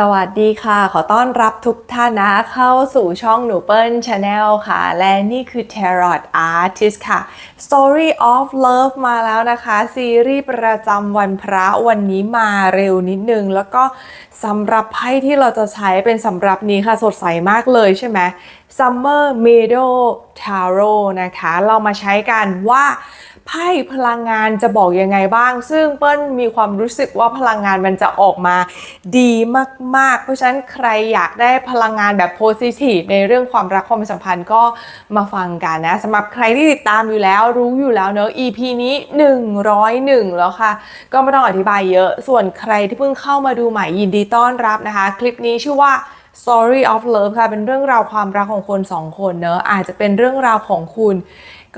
สวัสดีค่ะ ขอต้อนรับทุกท่านนะเข้าสู่ช่องหนูเปิ้ล Channel ค่ะ และนี่คือ Tarot Artist ค่ะ Story of Love มาแล้วนะคะ ซีรีส์ประจำวันพระวันนี้มาเร็วนิดนึง แล้วก็สำหรับไพ่ที่เราจะใช้เป็นสำหรับนี้ค่ะ สดใสมากเลยใช่ไหม Summer Meadow Tarot นะคะ เรามาใช้กันว่า ไพ่พลังงานจะบอกยังไงบ้าง ซึ่งเปิ้ลมีความรู้สึกว่าพลังงานมันจะออกมาดีมาก ๆ เพราะฉะนั้นใครอยากได้พลังงานแบบโพสิทีฟในเรื่องความรักความสัมพันธ์ก็มาฟังกันนะสำหรับใครที่ติดตามอยู่แล้วรู้อยู่แล้วเนอะ EP นี้ 101 แล้วค่ะ ก็ไม่ต้องอธิบายเยอะ ส่วนใครที่เพิ่งเข้ามาดูใหม่ยินดีต้อนรับนะคะ คลิปนี้ชื่อว่า Story of Love ค่ะ เป็นเรื่องราวความรักของคนสองคนเนอะอาจจะเป็นเรื่องราวของคุณ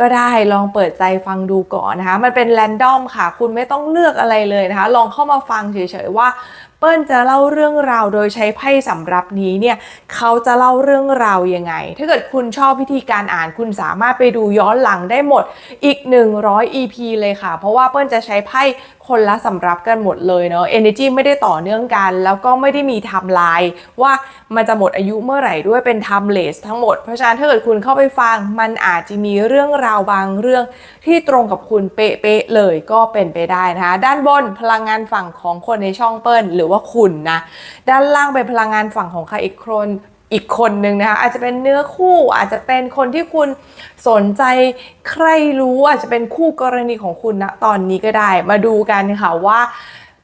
ก็ได้ลองเปิดใจฟังดูก่อนนะคะ มันเป็นแรนดอมค่ะ คุณไม่ต้องเลือกอะไรเลยนะคะ ลองเข้ามาฟังเฉยๆว่าเปิ้ลจะเล่าเรื่องราวโดยใช้ไพ่สำรับนี้เนี่ยเขาจะเล่าเรื่องราวยังไง ถ้าเกิดคุณชอบวิธีการอ่านคุณสามารถไปดูย้อนหลังได้หมดอีก 100 EP เลยค่ะ เพราะว่าเปิ้ลจะใช้ไพ่ คนละสำรับกันหมดเลยเนาะ Energy ไม่ได้ต่อเนื่องกัน แล้วก็ไม่ได้มีไทม์ไลน์ว่ามันจะหมดอายุเมื่อไหร่ด้วยเป็น timeless ทั้งหมด เพราะฉะนั้นถ้าเกิดคุณเข้าไปฟัง มันอาจจะมีเรื่องราวบางเรื่องที่ตรงกับคุณเป๊ะๆเลยก็เป็นไปได้นะคะ ด้านบนพลังงานฝั่งของคนในช่องเปิ้ลหรือว่าคุณนะ ด้านล่างเป็นพลังงานฝั่งของใครอีกคน อีกคนนึงนะคะอาจจะเป็นเนื้อคู่อาจจะเป็นคนที่คุณสนใจใครรู้อาจจะเป็นคู่กรณีของคุณนะตอนนี้ก็ได้ มาดูกันค่ะว่า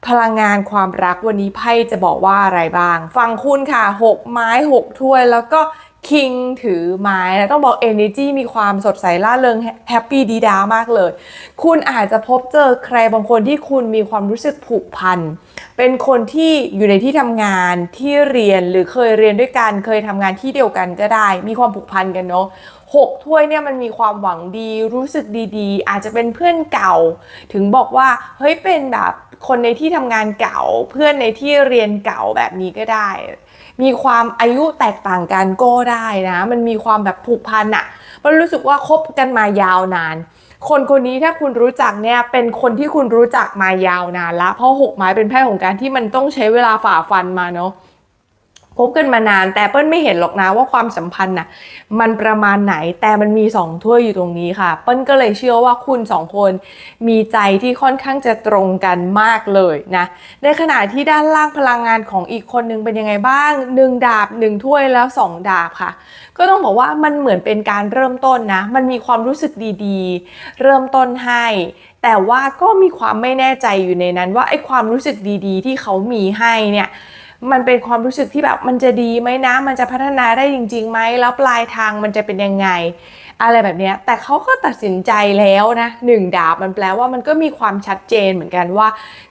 พลังงานความรักวันนี้ไพ่จะบอกว่าอะไรบ้าง ฟังคุณค่ะ 6 ไม้ 6 ถ้วย แล้วก็ คิงถือไม้นะต้องบอก Energy มีความสดใสล่าเริงแฮปปี้ดีดามากเลย คุณอาจจะพบเจอใครบางคนที่คุณมีความรู้สึกผูกพัน เป็นคนที่อยู่ในที่ทำงานที่เรียนหรือเคยเรียนด้วยกัน เคยทำงานที่เดียวกันก็ได้ มีความผูกพันกันเนาะหกถ้วยเนี่ยมันมีความหวังดีรู้สึกดีๆ อาจจะเป็นเพื่อนเก่า ถึงบอกว่าเฮ้ยเป็นแบบคนในที่ทำงานเก่า เพื่อนในที่เรียนเก่าแบบนี้ก็ได้ มีความอายุแตกต่างกันก็ได้นะ มันมีความแบบผูกพันอะมันรู้สึกว่าคบกันมายาวนาน คนคนนี้ถ้าคุณรู้จักเนี่ยเป็นคนที่คุณรู้จักมายาวนานละเพราะหกไม้เป็นแพ่ของการที่มันต้องใช้เวลาฝ่าฟันมาเนาะ คบกันมานานแต่เปิ้ลไม่เห็นหรอกนะว่าความสัมพันธ์น่ะมันประมาณไหนแต่มันมีสองถ้วยอยู่ตรงนี้ค่ะ เปิ้ลก็เลยเชื่อว่าคุณสองคนมีใจที่ค่อนข้างจะตรงกันมากเลยนะในขณะที่ด้านล่างพลังงานของอีกคนนึงเป็นยังไงบ้างหนึ่งดาบหนึ่งถ้วยแล้วสองดาบค่ะ ก็ต้องบอกว่ามันเหมือนเป็นการเริ่มต้นนะ มันมีความรู้สึกดีๆ เริ่มต้นให้ แต่ว่าก็มีความไม่แน่ใจอยู่ในนั้นว่าไอ้ความรู้สึกดี ๆ ที่เขามีให้เนี่ย มันเป็นความรู้สึกที่แบบมันจะดีไหมนะ มันจะพัฒนาได้จริงๆไหมแล้วปลายทางมันจะเป็นยังไง อะไรแบบนี้แต่เขาก็ตัดสินใจแล้วนะหนึ่งดาบมันแปลว่ามันก็มีความชัดเจนเหมือนกันว่า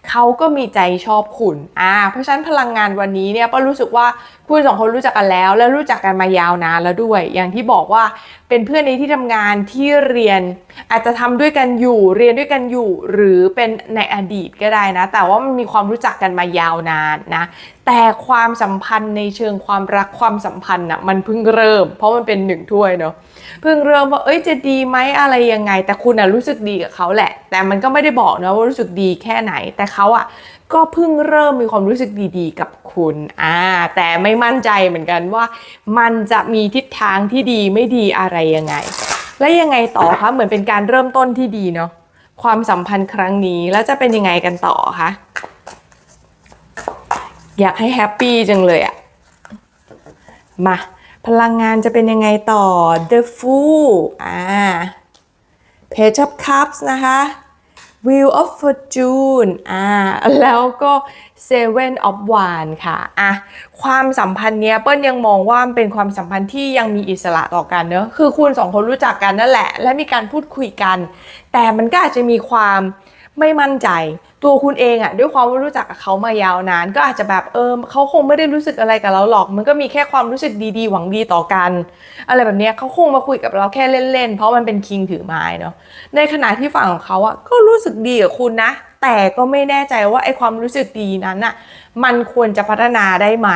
เขาก็มีใจชอบคุณอ่าเพราะฉะนั้นพลังงานวันนี้เนี่ยก็รู้สึกว่าคุณสองคนรู้จักกันแล้ว แล้วรู้จักกันมายาวนานแล้วด้วย อย่างที่บอกว่าเป็นเพื่อนในที่ทำงานที่เรียน อาจจะทำด้วยกันอยู่ เรียนด้วยกันอยู่ หรือเป็นในอดีตก็ได้นะ แต่ว่ามันมีความรู้จักกันมายาวนานนะ แต่ความสัมพันธ์ในเชิงความรักความสัมพันธ์น่ะมันเพิ่งเริ่ม เพราะมันเป็นหนึ่งถ้วยเนาะ เพิ่งเริ่มว่าเอ้ยจะดีไหมอะไรยังไง แต่คุณอะรู้สึกดีกับเขาแหละ แต่มันก็ไม่ได้บอกนะว่ารู้สึกดีแค่ไหน แต่เขาอะก็เพิ่งเริ่มมีความรู้สึกดีๆ กับคุณอ่าแต่ไม่มั่นใจเหมือนกันว่ามันจะมีทิศทางที่ดีไม่ดีอะไรยังไง และยังไงต่อคะเหมือนเป็นการเริ่มต้นที่ดีเนาะความสัมพันธ์ครั้งนี้แล้วจะเป็นยังไงกันต่อคะอยากให้แฮปปี้จังเลยอะมาพลังงานจะเป็นยังไงต่อ The Fool อ่า Page of Cups นะคะ Wheel of Fortune อ่าแล้วก็ Seven of Wands ค่ะอะความสัมพันธ์เนี้ยเปิ้ลยังมองว่ามันเป็นความสัมพันธ์ที่ยังมีอิสระต่อกันเนอะคือคุณสองคนรู้จักกันนั่นแหละ และมีการพูดคุยกัน แต่มันก็อาจจะมีความ ไม่มั่นใจ ตัวคุณเองอะด้วยความว่รู้จักกับเขามายาวนาน ก็อาจจะแบบเออเขาคงไม่ได้รู้สึกอะไรกับเราหรอก มันก็มีแค่ความรู้สึกดีๆ หวังดีต่อกัน อะไรแบบเนี้ยเขาคงมาคุยกับเราแค่เล่นๆ เพราะมันเป็นคิงถือไม้เนาะในขณะที่ฝั่งของเขาอะก็รู้สึกดีกับคุณนะ แต่ก็ไม่แน่ใจว่าไอความรู้สึกดีนั้นอะมันควรจะพัฒนาได้ไหม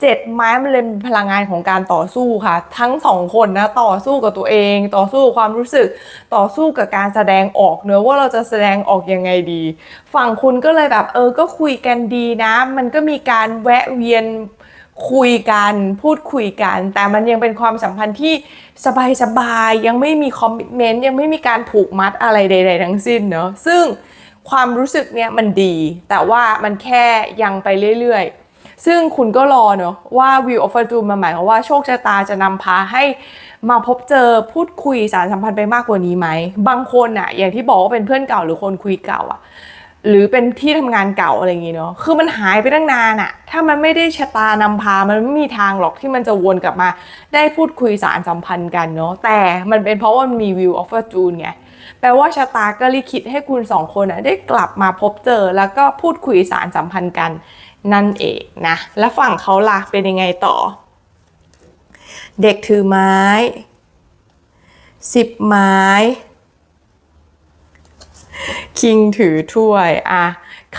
เจ็ดไม้มันเลยเป็นพลังงานของการต่อสู้ค่ะ ทั้งสองคนนะต่อสู้กับตัวเอง ต่อสู้ความรู้สึกต่อสู้กับการแสดงออกเนอะว่าเราจะแสดงออกยังไงดี ฝั่งคุณก็เลยแบบเออก็คุยกันดีนะ มันก็มีการแวะเวียนคุยกันพูดคุยกัน แต่มันยังเป็นความสัมพันธ์ที่สบายๆยังไม่มีคอมมิชเมนต์ยังไม่มีการผูกมัดอะไรใด ๆ ทั้งสิ้นเนาะซึ่ง ความรู้สึกเนี่ยมันดี แต่ว่ามันแค่ยังไปเรื่อยๆ ซึ่งคุณก็รอเนาะว่า View of Fortune มันหมายความว่าโชคชะตาจะนำพาให้มาพบเจอพูดคุยสารสัมพันธ์ไปมากกว่านี้ไหม บางคนอะอย่างที่บอกว่าเป็นเพื่อนเก่าหรือคนคุยเก่าอะหรือเป็นที่ทำงานเก่าอะไรอย่างงี้เนาะ คือมันหายไปตั้งนานอะถ้ามันไม่ได้ชะตานำพา มันไม่มีทางหรอกที่มันจะวนกลับมา ได้พูดคุยสารสัมพันธ์กันเนาะ แต่มันเป็นเพราะว่ามันมี view of fortune ไง แปลว่าชะตาก็ลิขิตให้คุณสองคนนะได้กลับมาพบเจอแล้วก็พูดคุยสารสัมพันธ์กันนั่นเองนะ แล้วฝั่งเขาล่ะเป็นยังไงต่อ เด็กถือไม้สิบไม้ คิงถือถ้วย อะ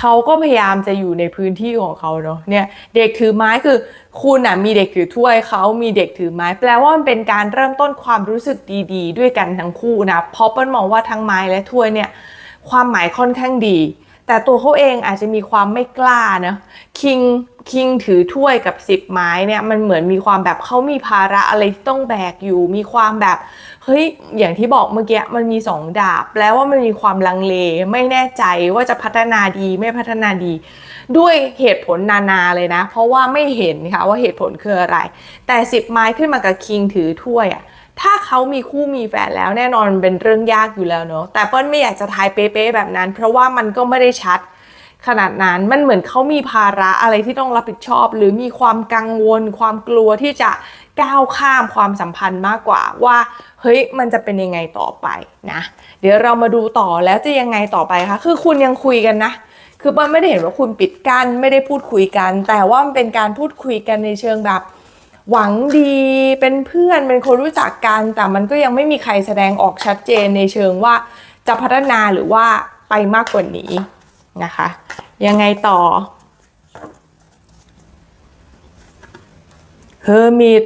เขาก็พยายามจะอยู่ในพื้นที่ของเขาเนาะเนี่ยเด็กถือไม้คือคุณอะมีเด็กถือถ้วยเขามีเด็กถือไม้ แปลว่ามันเป็นการเริ่มต้นความรู้สึกดีๆ ด้วยกันทั้งคู่นะเพราะเปิ้ลมองว่าทั้งไม้และถ้วยเนี่ยความหมายค่อนข้างดี แต่ตัวเขาเองอาจจะมีความไม่กล้านะคิงคิงถือถ้วยกับสิบไม้เนี่ยมันเหมือนมีความแบบเขามีภาระอะไรที่ต้องแบกอยู่ มีความแบบ เฮ้ยอย่างที่บอกเมื่อกี้มันมีสองดาบแปลว่ามันมีความลังเลไม่แน่ใจว่าจะพัฒนาดีไม่พัฒนาดี ด้วยเหตุผลนานาเลยนะ เพราะว่าไม่เห็นค่ะว่าเหตุผลคืออะไร แต่สิบไม้ขึ้นมากับคิงถือถ้วยอะถ้าเขามีคู่มีแฟนแล้วแน่นอนมันเป็นเรื่องยากอยู่แล้วเนาะแต่เปิ้ลไม่อยากจะทายเป๊ะๆแบบนั้น เพราะว่ามันก็ไม่ได้ชัด ขนาดนั้นมันเหมือนเขามีภาระอะไรที่ต้องรับผิดชอบ หรือมีความกังวล ความกลัวที่จะก้าวข้ามความสัมพันธ์มากกว่าว่าเฮ้ยมันจะเป็นยังไงต่อไปนะ เดี๋ยวเรามาดูต่อแล้วจะยังไงต่อไปคะคือคุณยังคุยกันนะ คือเปิ้ลไม่ได้เห็นว่าคุณปิดกั้นไม่ได้พูดคุยกัน แต่ว่ามันเป็นการพูดคุยกันในเชิงแบบหวังดีเป็นเพื่อนเป็นคนรู้จักกัน แต่มันก็ยังไม่มีใครแสดงออกชัดเจนในเชิงว่าจะพัฒนาหรือว่าไปมากกว่านี้ นะคะ ยังไงต่อ เฮอร์มิต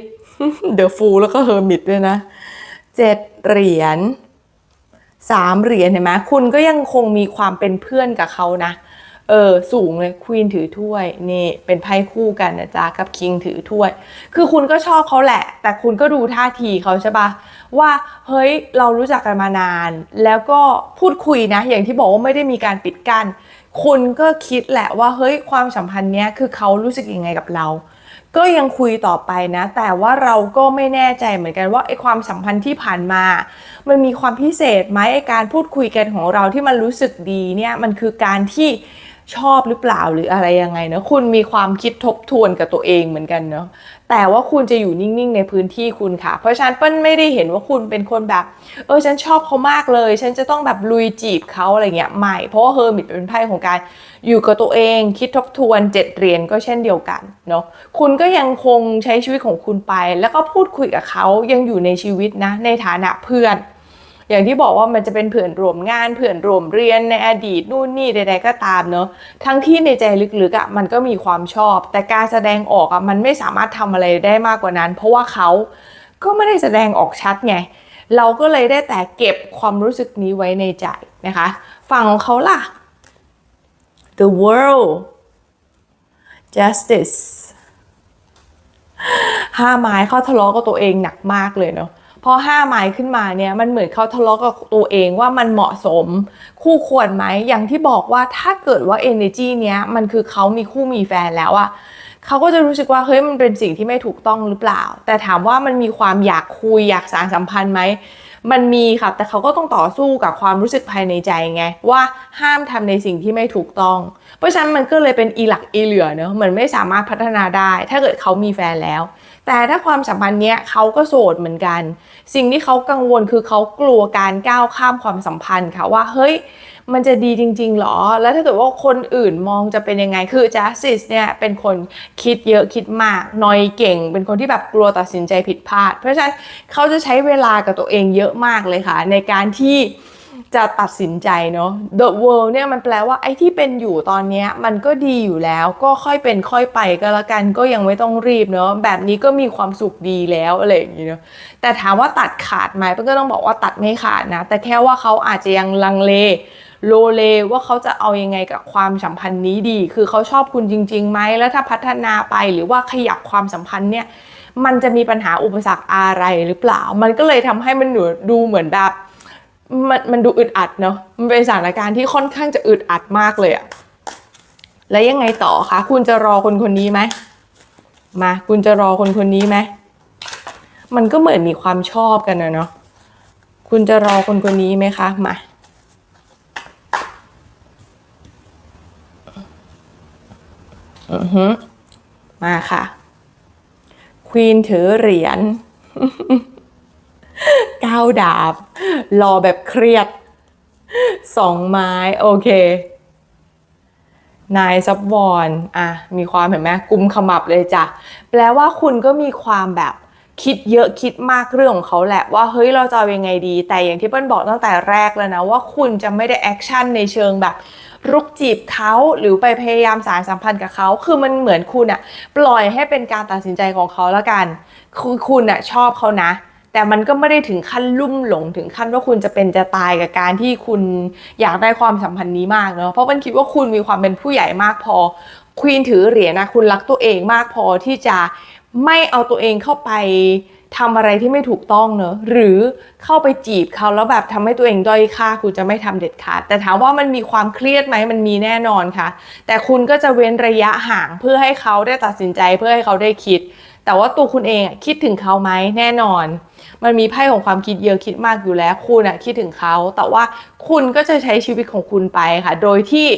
เดอะฟูแล้วก็เฮอร์มิตด้วยนะเจ็ดเหรียญสามเหรียญเห็นไหมคุณก็ยังคงมีความเป็นเพื่อนกับเขานะ เออ สูงเลยควีนถือถ้วย นี่ เป็นไพ่คู่กันนะจ๊ะ กับคิงถือถ้วย คือคุณก็ชอบเขาแหละ แต่คุณก็ดูท่าทีเขาใช่ปะว่า เฮ้ย เรารู้จักกันมานาน แล้วก็พูดคุยนะ อย่างที่บอกว่าไม่ได้มีการปิดกั้น คุณก็คิดแหละว่าเฮ้ยความสัมพันธ์เนี้ยคือเขารู้สึกยังไงกับเรา ก็ยังคุยต่อไปนะ แต่ว่าเราก็ไม่แน่ใจเหมือนกันว่าไอ้ความสัมพันธ์ที่ผ่านมา มันมีความพิเศษไหมไอ้การพูดคุยกันของเราที่มันรู้สึกดีเนี่ยมันคือการที่ ชอบหรือเปล่าหรืออะไรยังไงเนะคุณมีความคิดทบทวนกับตัวเองเหมือนกันเนาะแต่ว่าคุณจะอยู่นิ่งๆในพื้นที่คุณค่ะ เพราะฉะนั้นเปิ้ลไม่ได้เห็นว่าคุณเป็นคนแบบ เออฉันชอบเขามากเลย ฉันจะต้องแบบลุยจีบเขาอะไรเงี้ยไม่เพราะว่าเฮอร์มิตเป็นไพ่ของการอยู่กับตัวเองคิดทบทวนเจ็ดเรียญก็เช่นเดียวกันเนาะคุณก็ยังคงใช้ชีวิตของคุณไป แล้วก็พูดคุยกับเขายังอยู่ในชีวิตนะในฐานะเพื่อน อย่างที่บอกว่ามันจะเป็นเพื่อนร่วมงานเพื่อนร่วมเรียนในอดีตนู่นนี่ใดๆก็ตามเนอะทั้งที่ในใจลึกๆอะ่ะมันก็มีความชอบ แต่การแสดงออกอะ่ะมันไม่สามารถทำอะไรได้มากกว่านั้น เพราะว่าเขาก็ไม่ได้แสดงออกชัดไง เราก็เลยได้แต่เก็บความรู้สึกนี้ไว้ในใจนะคะ ฝั่งของเขาล่ะ the world justice ห้าไม้เขาทะเลาะกับตัวเองหนักมากเลยเนาะ พอห้าไม้ขึ้นมาเนี่ยมันเหมือนเขาทะเลาะกับตัวเองว่ามันเหมาะสม คู่ควรไหมอย่างที่บอกว่าถ้าเกิดว่า energy เนี้ยมันคือเขามีคู่มีแฟนแล้วอะเขาก็จะรู้สึกว่าเฮ้ยมันเป็นสิ่งที่ไม่ถูกต้องหรือเปล่า แต่ถามว่ามันมีความอยากคุยอยากสานสัมพันธ์ไหมมันมีค่ะแต่เขาก็ต้องต่อสู้กับความรู้สึกภายในใจไง ว่าห้ามทำในสิ่งที่ไม่ถูกต้อง เพราะฉะนั้นมันก็เลยเป็นอีหลักอีเหลือเนอะเหมือนไม่สามารถพัฒนาได้ ถ้าเกิดเขามีแฟนแล้ว แต่ถ้าความสัมพันธ์เนี้ยเขาก็โสดเหมือนกัน สิ่งที่เขากังวลคือเขากลัวการก้าวข้ามความสัมพันธ์ค่ะว่าเฮ้ยมันจะดีจริง ๆหรอ แล้วถ้าเกิดว่าคนอื่นมองจะเป็นยังไง คือจัสซิสเนี่ยเป็นคนคิดเยอะคิดมากนอยเก่ง เป็นคนที่แบบกลัวตัดสินใจผิดพลาด เพราะฉะนั้นเขาจะใช้เวลากับตัวเองเยอะมากเลยค่ะ ในการที่ จะตัดสินใจเนาะ the world เนี่ยมันแปลว่าไอ้ที่เป็นอยู่ตอนนี้มันก็ดีอยู่แล้วก็ค่อยเป็นค่อยไปก็แล้วกันก็ยังไม่ต้องรีบเนาะแบบนี้ก็มีความสุขดีแล้วอะไรอย่างงี้เนาะแต่ถามว่าตัดขาดไหมเปิ้ลก็ต้องบอกว่าตัดไม่ขาดนะ แต่แค่ว่าเขาอาจจะยังลังเลโลเลว่าเขาจะเอายังไงกับความสัมพันธ์นี้ดี คือเขาชอบคุณจริงๆไหมแล้วถ้าพัฒนาไปหรือว่าขยับความสัมพันธ์เนี่ยมันจะมีปัญหาอุปสรรคอะไรหรือเปล่า มันก็เลยทำให้มันหนูดูเหมือนแบบ มันมันดูอึดอัดเนาะมันเป็นสถานการณ์ที่ค่อนข้างจะอึดอัดมากเลยอะแล้วยังไงต่อคะคุณจะรอคนคนนี้ไหมมาคุณจะรอคนคนนี้ไหมมันก็เหมือนมีความชอบกันนะเนาะคุณจะรอคนคนนี้ไหมคะมาอือฮึมาค่ะควีนถือเหรียญาดาบ รอแบบเครียดสองไม้ โอเคนายซับวอนอะมีความเห็นไหมกุมขมับเลยจ้ะแปลว่าคุณก็มีความแบบคิดเยอะคิดมากเรื่องของเขาแหละว่าเฮ้ยเราจะเอายังไงดี แต่อย่างที่เปิ้ลบอกตั้งแต่แรกแล้วนะ ว่าคุณจะไม่ได้แอคชั่นในเชิงแบบ รุกจีบเขาหรือไปพยายามสารสัมพันธ์กับเขาคือมันเหมือนคุณอะปล่อยให้เป็นการตัดสินใจของเขาแล้วกันคือคุณอะชอบเขานะ แต่มันก็ไม่ได้ถึงขั้นลุ่มหลงถึงขั้นว่าคุณจะเป็นจะตายกับการที่คุณอยากได้ความสัมพันธ์นี้มากเนาะเพราะมันคิดว่าคุณมีความเป็นผู้ใหญ่มากพอควีนถือเหรียญนะคุณรักตัวเองมากพอที่จะไม่เอาตัวเองเข้าไปทำอะไรที่ไม่ถูกต้องเนอะหรือเข้าไปจีบเขาแล้วแบบทำให้ตัวเองด้อยค่าคุณจะไม่ทำเด็ดขาด แต่ถามว่ามันมีความเครียดไหมมันมีแน่นอนค่ะ แต่คุณก็จะเว้นระยะห่างเพื่อให้เขาได้ตัดสินใจเพื่อให้เขาได้คิด แต่ว่าตัวคุณเองอะคิดถึงเขาไหมแน่นอน มันมีไพ่ของความคิดเยอะคิดมากอยู่แล้ว คุณอะคิดถึงเขา แต่ว่าคุณก็จะใช้ชีวิตของคุณไปค่ะ โดยที่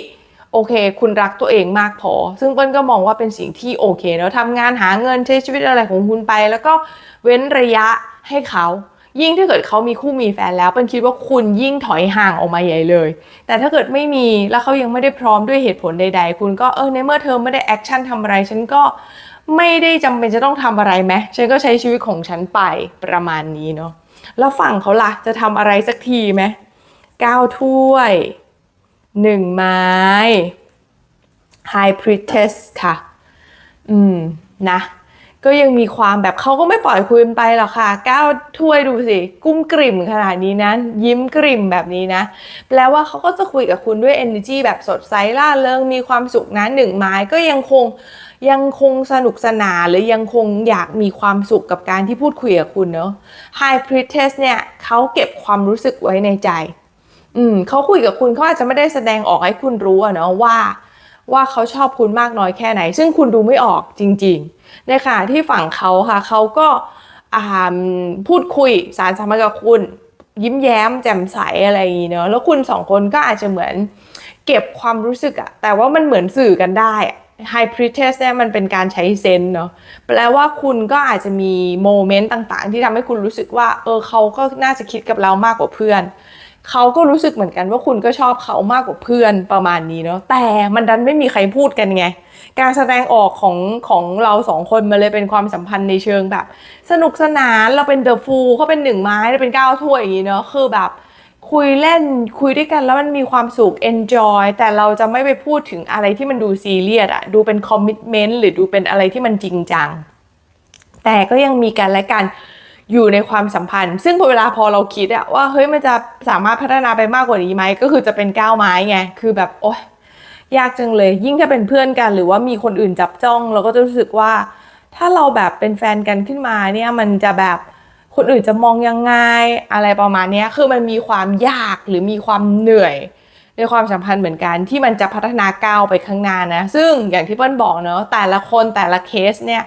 โอเค คุณรักตัวเองมากพอ ซึ่งเปิ้ลก็มองว่าเป็นสิ่งที่โอเคเนอะทำงานหาเงินใช้ชีวิตอะไรของคุณไป แล้วก็เว้นระยะให้เขา ยิ่งถ้าเกิดเขามีคู่มีแฟนแล้วเปิ้ลคิดว่าคุณยิ่งถอยห่างออกมาใหญ่เลย แต่ถ้าเกิดไม่มีแล้วเขายังไม่ได้พร้อมด้วยเหตุผลใด ๆ คุณก็เออในเมื่อเธอไม่ได้แอคชั่นทำอะไรฉันก็ ไม่ได้จำเป็นจะต้องทำอะไรไหมฉันก็ใช้ชีวิตของฉันไปประมาณนี้เนาะแล้วฝั่งเขาล่ะจะทำอะไรสักทีไหมก้าถ้วยหนึ่งไม้ High Priestess ค่ะ อืม นะ ก็ยังมีความแบบเขาก็ไม่ปล่อยคุณไปหรอกค่ะก้าวถ้วยดูสิ กุ้มกริ่มขนาดนี้นะ ยิ้มกริ่มแบบนี้นะ แปลว่าเขาก็จะคุยกับคุณด้วย energy แบบสดใสล่าเริงมีความสุขนะหนึ่งไม้ก็ยังคง ยังคงสนุกสนานหรือยังคงอยากมีความสุขกับการที่พูดคุยกับคุณเนาะ High Priestess เนี่ยเขาเก็บความรู้สึกไว้ในใจ อืมเขาคุยกับคุณเขาอาจจะไม่ได้แสดงออกให้คุณรู้อะเนาะว่า ว่าเขาชอบคุณมากน้อยแค่ไหน ซึ่งคุณดูไม่ออกจริงๆในขณะที่ฝั่งเขาค่ะเขาก็อ่าพูดคุยสารสัมพันธ์กับคุณ ยิ้มแย้มแจ่มใสอะไรอย่างนี้เนาะแล้วคุณสองคนก็อาจจะเหมือนเก็บความรู้สึกอะแต่ว่ามันเหมือนสื่อกันได้อะ High Priestess เนี่ยมันเป็นการใช้เซนเนาะแปลว่าคุณก็อาจจะมีโมเมนต์ต่างๆ ที่ทำให้คุณรู้สึกว่า เออเขาก็น่าจะคิดกับเรามากกว่าเพื่อน เขาก็รู้สึกเหมือนกันว่าคุณก็ชอบเขามากกว่าเพื่อนประมาณนี้เนาะแต่มันดันไม่มีใครพูดกันไง การแสดงออกของของเราสองคนมาเลยเป็นความสัมพันธ์ในเชิงแบบ สนุกสนานเราเป็นเดอะฟูลเขาเป็นหนึ่งไม้เราเป็นก้าวถ้วยอย่างนี้เนาะคือแบบ คุยเล่นคุยด้วยกันแล้วมันมีความสุข enjoy แต่เราจะไม่ไปพูดถึงอะไรที่มันดูซีเรียสอะดูเป็น commitment หรือดูเป็นอะไรที่มันจริงจัง แต่ก็ยังมีกันและกันอยู่ในความสัมพันธ์ ซึ่งพอเวลาพอเราคิดอะว่าเฮ้ยมันจะสามารถพัฒนาไปมากกว่านี้ไหมก็คือจะเป็นก้าวไม้ไงคือแบบโอ๊ยยากจังเลย ยิ่งถ้าเป็นเพื่อนกัน หรือว่ามีคนอื่นจับจ้อง เราก็จะรู้สึกว่า ถ้าเราแบบเป็นแฟนกันขึ้นมาเนี่ยมันจะแบบ คนอื่นจะมองยังไงอะไรประมาณนี้คือมันมีความยากหรือมีความเหนื่อยในความสัมพันธ์เหมือนกันที่มันจะพัฒนาก้าวไปข้างหน้านะซึ่งอย่างที่เปิ้ลบอกเนาะแต่ละคนแต่ละเคสเนี่ย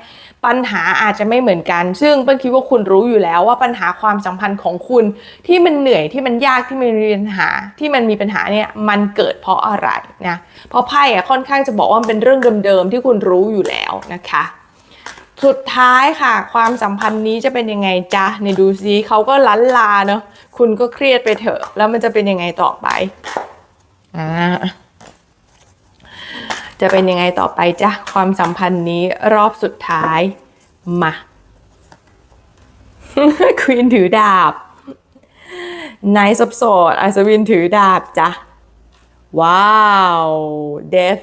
ปัญหาอาจจะไม่เหมือนกัน ซึ่งเปิ้ลคิดว่าคุณรู้อยู่แล้วว่าปัญหาความสัมพันธ์ของคุณที่มันเหนื่อยที่มันยากที่มันมีปัญหาที่มันมีปัญหาเนี่ยมันเกิดเพราะอะไรนะเพราะไพ่อะค่อนข้างจะบอกว่ามันเป็นเรื่องเดิมๆที่คุณรู้อยู่แล้วนะคะ สุดท้ายค่ะ ความสัมพันธ์นี้จะเป็นยังไงจ๊ะในดูซิเขาก็ลันลาเนาะคุณก็เครียดไปเถอะ แล้วมันจะเป็นยังไงต่อไปอ่าจะเป็นยังไงต่อไปจ๊ะความสัมพันธ์นี้รอบสุดท้ายมา ควีนถือดาบไนท์สับสดอัศวินถือดาบจ้ะว้าวเดฟ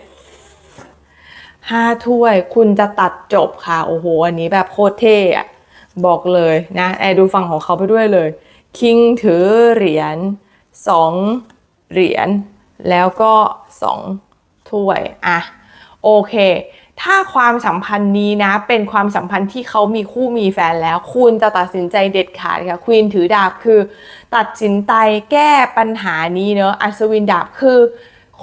ห้าถ้วยคุณจะตัดจบค่ะ โอ้โห อันนี้แบบโคตรเท่อะบอกเลยนะ แอร์ดูฝั่งของเขาไปด้วยเลย คิงถือเหรียญสองเหรียญแล้วก็สองถ้วยอะโอเค ถ้าความสัมพันธ์นี้นะ เป็นความสัมพันธ์ที่เขามีคู่มีแฟนแล้ว คุณจะตัดสินใจเด็ดขาดค่ะควีนถือดาบคือ ตัดสินใจแก้ปัญหานี้เนอะอัศวินดาบคือ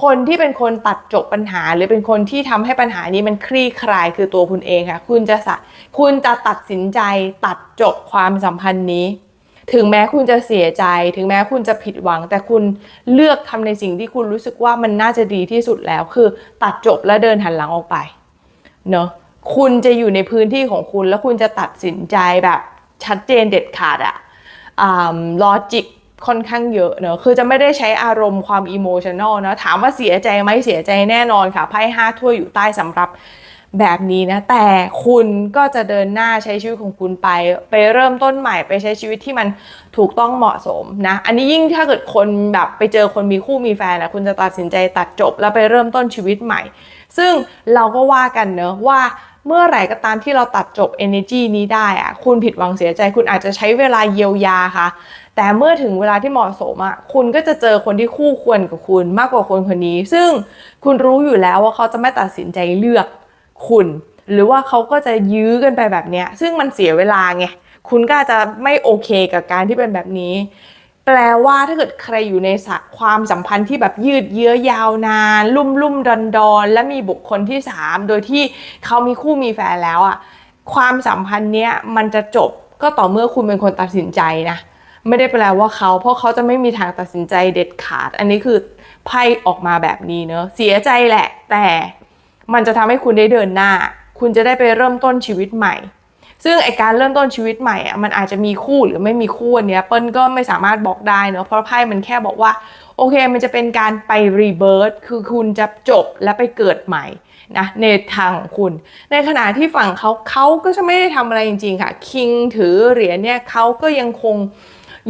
คนที่เป็นคนตัดจบปัญหา หรือเป็นคนที่ทำให้ปัญหานี้มันคลี่คลายคือตัวคุณเองค่ะ คุณจะสะคุณจะตัดสินใจตัดจบความสัมพันธ์นี้ ถึงแม้คุณจะเสียใจ ถึงแม้คุณจะผิดหวัง แต่คุณเลือกทำในสิ่งที่คุณรู้สึกว่ามันน่าจะดีที่สุดแล้ว คือตัดจบและเดินหันหลังออกไปเนอะคุณจะอยู่ในพื้นที่ของคุณแล้วคุณจะตัดสินใจแบบชัดเจนเด็ดขาดอะลอจิก ค่อนข้างเยอะเนอะคือจะไม่ได้ใช้อารมณ์ความอิโมชันอลนะถามว่าเสียใจไหมเสียใจแน่นอนค่ะไพ่ห้าถ้วยอยู่ใต้สำหรับแบบนี้นะ แต่คุณก็จะเดินหน้าใช้ชีวิตของคุณไป ไปเริ่มต้นใหม่ไปใช้ชีวิตที่มันถูกต้องเหมาะสมนะ อันนี้ยิ่งถ้าเกิดคนแบบไปเจอคนมีคู่มีแฟนนะคุณจะตัดสินใจตัดจบ แล้วไปเริ่มต้นชีวิตใหม่ ซึ่งเราก็ว่ากันเนอะว่าเมื่อไหร่ก็ตามที่เราตัดจบ energy นี้ได้อะคุณผิดหวังเสียใจ คุณอาจจะใช้เวลาเยียวยาค่ะ แต่เมื่อถึงเวลาที่เหมาะสมอะคุณก็จะเจอคนที่คู่ควรกับคุณมากกว่าคนคนนี้ ซึ่งคุณรู้อยู่แล้วว่าเขาจะไม่ตัดสินใจเลือกคุณ หรือว่าเขาก็จะยื้อกันไปแบบเนี้ยซึ่งมันเสียเวลาไงคุณก็อาจจะไม่โอเคกับการที่เป็นแบบนี้ แปลว่าถ้าเกิดใครอยู่ในความสัมพันธ์ที่แบบยืดเยื้อยาวนาน ลุ่มลุ่มดอนดอนและมีบุคคลที่สามโดยที่เขามีคู่มีแฟนแล้วอะความสัมพันธ์เนี้ยมันจะจบก็ต่อเมื่อคุณเป็นคนตัดสินใจนะ ไม่ได้แปลว่าเขา เพราะเขาจะไม่มีทางตัดสินใจเด็ดขาด อันนี้คือไพ่ออกมาแบบนี้เนอะเสียใจแหละ แต่มันจะทำให้คุณได้เดินหน้า คุณจะได้ไปเริ่มต้นชีวิตใหม่ ซึ่งไอการเริ่มต้นชีวิตใหม่อะมันอาจจะมีคู่หรือไม่มีคู่อันเนี้ยเปิ้ลก็ไม่สามารถบอกได้เนอะเพราะไพ่มันแค่บอกว่า โอเคมันจะเป็นการไปรีเบิร์ตคือคุณจะจบและไปเกิดใหม่นะในทางของคุณ ในขณะที่ฝั่งเขาเขาก็จะไม่ได้ทำอะไรจริง ๆ ค่ะ คิงถือเหรียญเนี่ยเขาก็ยังคง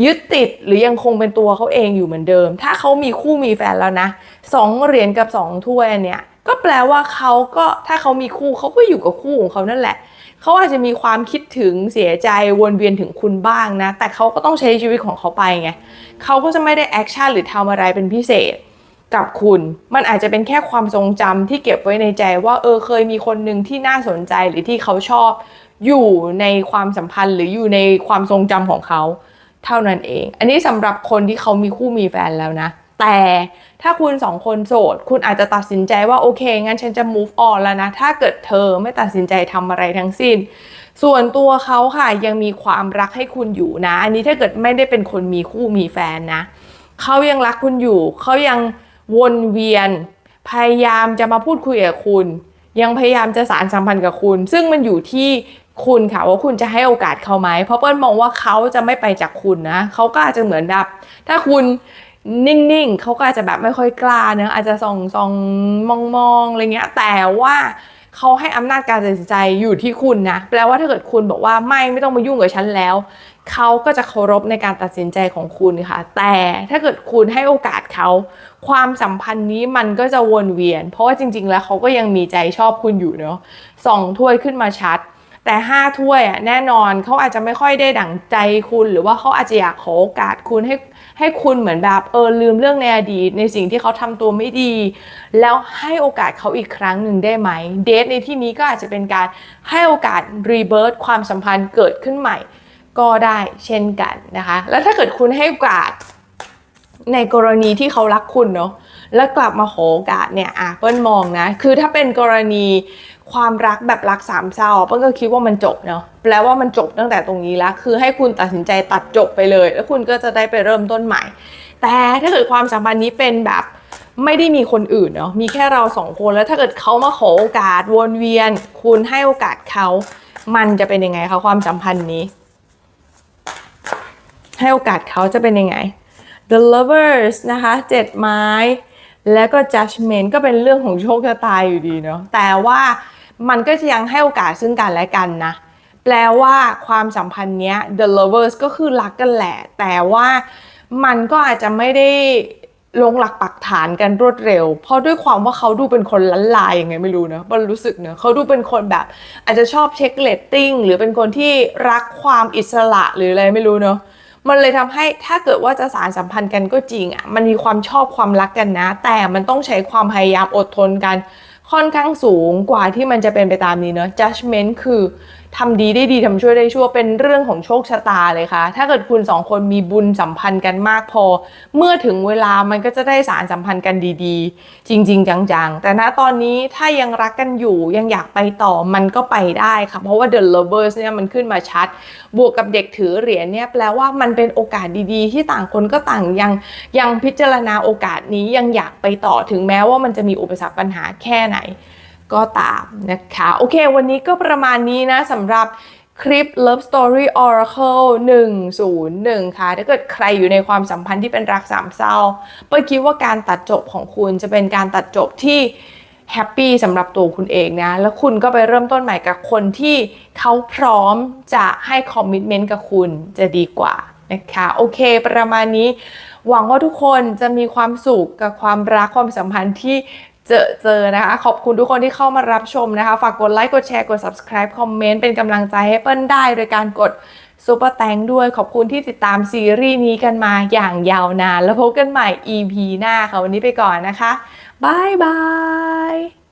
ยึดติดหรือยังคงเป็นตัวเขาเองอยู่เหมือนเดิม ถ้าเขามีคู่มีแฟนแล้วนะสองเหรียญกับสองถ้วยเนี้ยก็แปลว่าเขาก็ถ้าเขามีคู่เขาก็อยู่กับคู่ของเขานั่นแหละเขาอาจจะมีความคิดถึงเสียใจวนเวียนถึงคุณบ้างนะ แต่เขาก็ต้องใช้ชีวิตของเขาไปไงเขาก็จะไม่ได้แอคชั่นหรือทำอะไรเป็นพิเศษกับคุณ มันอาจจะเป็นแค่ความทรงจำที่เก็บไว้ในใจว่าเออเคยมีคนหนึ่งที่น่าสนใจหรือที่เขาชอบ อยู่ในความสัมพันธ์หรืออยู่ในความทรงจำของเขา เท่านั้นเอง อันนี้สำหรับคนที่เขามีคู่มีแฟนแล้วนะ แต่ถ้าคุณสองคนโสด คุณอาจจะตัดสินใจว่าโอเค งั้นฉันจะ move on แล้วนะ ถ้าเกิดเธอไม่ตัดสินใจทำอะไรทั้งสิ้น ส่วนตัวเขาค่ะยังมีความรักให้คุณอยู่นะ อันนี้ถ้าเกิดไม่ได้เป็นคนมีคู่มีแฟนนะเขายังรักคุณอยู่ เขายังวนเวียน พยายามจะมาพูดคุยกับคุณ ยังพยายามจะสารสัมพันธ์กับคุณ ซึ่งมันอยู่ที่คุณค่ะว่าคุณจะให้โอกาสเขาไหม เพราะเปิ้ลมองว่าเขาจะไม่ไปจากคุณนะเขาก็อาจจะเหมือนแบบถ้าคุณนิ่งๆเขาก็อาจจะแบบไม่ค่อยกล้าเนอะอาจจะส่องส่องมองมองอะไรเงี้ย แต่ว่าเขาให้อำนาจการตัดสินใจอยู่ที่คุณนะแปลว่าถ้าเกิดคุณบอกว่าไม่ไม่ต้องมายุ่งกับฉันแล้ว เขาก็จะเคารพในการตัดสินใจของคุณค่ะ แต่ถ้าเกิดคุณให้โอกาสเขา ความสัมพันธ์นี้มันก็จะวนเวียน เพราะว่าจริง ๆ แล้วเขาก็ยังมีใจชอบคุณอยู่เนาะสองถ้วยขึ้นมาชัด แต่ห้าถ้วยอะแน่นอนเขาอาจจะไม่ค่อยได้ดั่งใจคุณ หรือว่าเขาอาจจะอยากขอโอกาสคุณให้ให้คุณเหมือนแบบเออลืมเรื่องในอดีตในสิ่งที่เขาทำตัวไม่ดี แล้วให้โอกาสเขาอีกครั้งหนึ่งได้ไหมเดทในที่นี้ก็อาจจะเป็นการให้โอกาสรีเบิร์ตความสัมพันธ์เกิดขึ้นใหม่ ก็ได้เช่นกันนะคะ แล้วถ้าเกิดคุณให้โอกาสในกรณีที่เขารักคุณเนาะแล้วกลับมาขอโอกาสเนี่ยอะเปิ้ลมองนะ คือถ้าเป็นกรณีความรักแบบรักสามเศร้าเปิ้ลก็คิดว่ามันจบเนาะแปลว่ามันจบตั้งแต่ตรงนี้แล้ว คือให้คุณตัดสินใจตัดจบไปเลย แล้วคุณก็จะได้ไปเริ่มต้นใหม่ แต่ถ้าเกิดความสัมพันธ์นี้เป็นแบบไม่ได้มีคนอื่นเนาะมีแค่เราสองคนแล้วถ้าเกิดเขามาขอโอกาสวนเวียน คุณให้โอกาสเขามันจะเป็นยังไงคะความสัมพันธ์นี้ ให้โอกาสเขาจะเป็นยังไง The Lovers นะคะเจ็ดไม้ แล้วก็ Judgment ก็เป็นเรื่องของโชคชะตาอยู่ดีเนาะแต่ว่ามันก็จะยังให้โอกาสซึ่งกันและกันนะ แปลว่าความสัมพันธ์เนี้ย The Lovers ก็คือรักกันแหละ แต่ว่ามันก็อาจจะไม่ได้ลงหลักปักฐานกันรวดเร็ว เพราะด้วยความว่าเขาดูเป็นคนล้นลายยังไงไม่รู้นะบอลรู้สึกเนะเขาดูเป็นคนแบบ อาจจะชอบเช็คเลตติ้งหรือเป็นคนที่รักความอิสระหรืออะไรไม่รู้เนอะ มันเลยทำให้ถ้าเกิดว่าจะสารสัมพันธ์กันก็จริงอะ่ะมันมีความชอบความรักกันนะ แต่มันต้องใช้ความพยายามอดทนกันค่อนข้างสูงกว่าที่มันจะเป็นไปตามนี้เนอะ judgment คือ ทำดีได้ดีทำช่วยได้ชั่วเป็นเรื่องของโชคชะตาเลยค่ะ ถ้าเกิดคุณสองคนมีบุญสัมพันธ์กันมากพอ เมื่อถึงเวลามันก็จะได้สารสัมพันธ์กันดีๆ จริง ๆ จังๆ แต่ณตอนนี้ถ้ายังรักกันอยู่ยังอยากไปต่อมันก็ไปได้ค่ะ เพราะว่า the lovers เนี่ยมันขึ้นมาชัด บวกกับเด็กถือเหรียญเนี่ยแปลว่ามันเป็นโอกาสดีๆ ที่ต่างคนก็ต่างยังยังพิจารณาโอกาสนี้ยังอยากไปต่อถึงแม้ว่ามันจะมีอุปสรรคปัญหาแค่ไหน ก็ตามนะคะ โอเค วันนี้ก็ประมาณนี้นะสำหรับคลิป Love Story Oracle 101 ค่ะ ถ้าเกิดใครอยู่ในความสัมพันธ์ที่เป็นรักสามเศร้าเปิ้ลคิดว่าการตัดจบของคุณจะเป็นการตัดจบที่แฮปปี้สำหรับตัวคุณเองนะ แล้วคุณก็ไปเริ่มต้นใหม่กับคนที่เขาพร้อมจะให้คอมมิชเมนต์กับคุณจะดีกว่านะคะ โอเค ประมาณนี้ หวังว่าทุกคนจะมีความสุขกับความรักความสัมพันธ์ที่ เจอเจอนะคะ ขอบคุณทุกคนที่เข้ามารับชมนะคะ ฝากกดไลค์ กดแชร์ กด subscribe คอมเมนต์เป็นกำลังใจให้เปิ้ลได้ โดยการกดซูเปอร์แตงด้วย ขอบคุณที่ติดตามซีรีส์นี้กันมาอย่างยาวนาน แล้วพบกันใหม่ EP หน้าค่ะ วันนี้ไปก่อนนะคะบายบาย